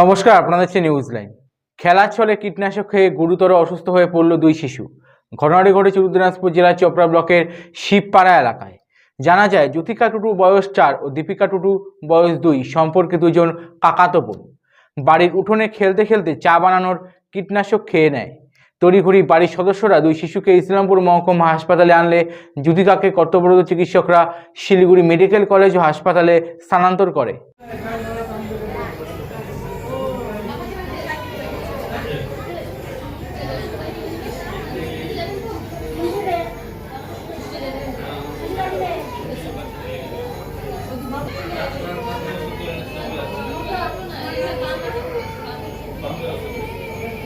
নমস্কার আপনাদের হচ্ছে নিউজ লাইন খেলার ছলে কীটনাশক খেয়ে গুরুতর অসুস্থ হয়ে পড়ল দুই শিশু। ঘটনাটি ঘটেছে দিনাজপুর জেলার চোপড়া ব্লকের শিবপাড়া এলাকায়। জানা যায়, জ্যোতিকা টুটু বয়স চার ও দীপিকা টুটু বয়স দুই, সম্পর্কে দুজন কাকাতো বোন। বাড়ির উঠোনে খেলতে খেলতে চা বানানোর কীটনাশক খেয়ে নেয়। তড়িঘড়ি বাড়ির সদস্যরা দুই শিশুকে ইসলামপুর মহকুমা হাসপাতালে আনলে জ্যোতিকাকে কর্তব্যরত চিকিৎসকরা শিলিগুড়ি মেডিকেল কলেজ ও হাসপাতালে স্থানান্তর করে।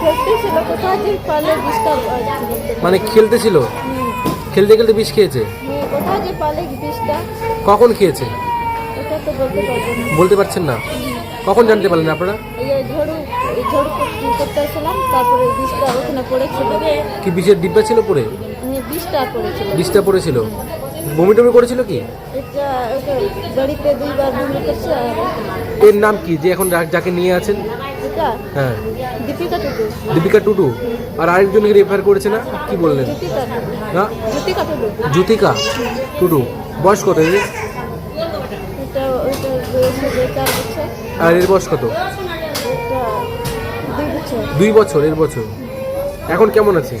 খেলতে ছিল কোথাও বিষটা মানে খেলতেছিল খেলতে খেলতে বিষ খেয়েছে? কোথাও বিষটা? কখন খেয়েছে? তো বলতে পারব না। বলতে পারছেন না? কখন জানতে পারলেন আপনারা? ঝড়ু ঝড়ু করতে- করতে তারপরে বিষটা ওখানে পড়েছিল। কি বিষের ডিব্বা ছিল পরে বিষটা পড়েছিল। বিষটা পড়েছিল। বমি টমি করেছিল কি? এর নাম কি? যে এখন যাকে নিয়ে আছেন? হ্যাঁ। দীপিকা টুটু দীপিকা টুটু আর আরেকজনকে রেফার করেছে না? কি বললেন? না? জ্যোতিকা টুটু বয়স কত এর? আর এর বয়স কত? দুই বছর। এর বছর। এখন কেমন আছে?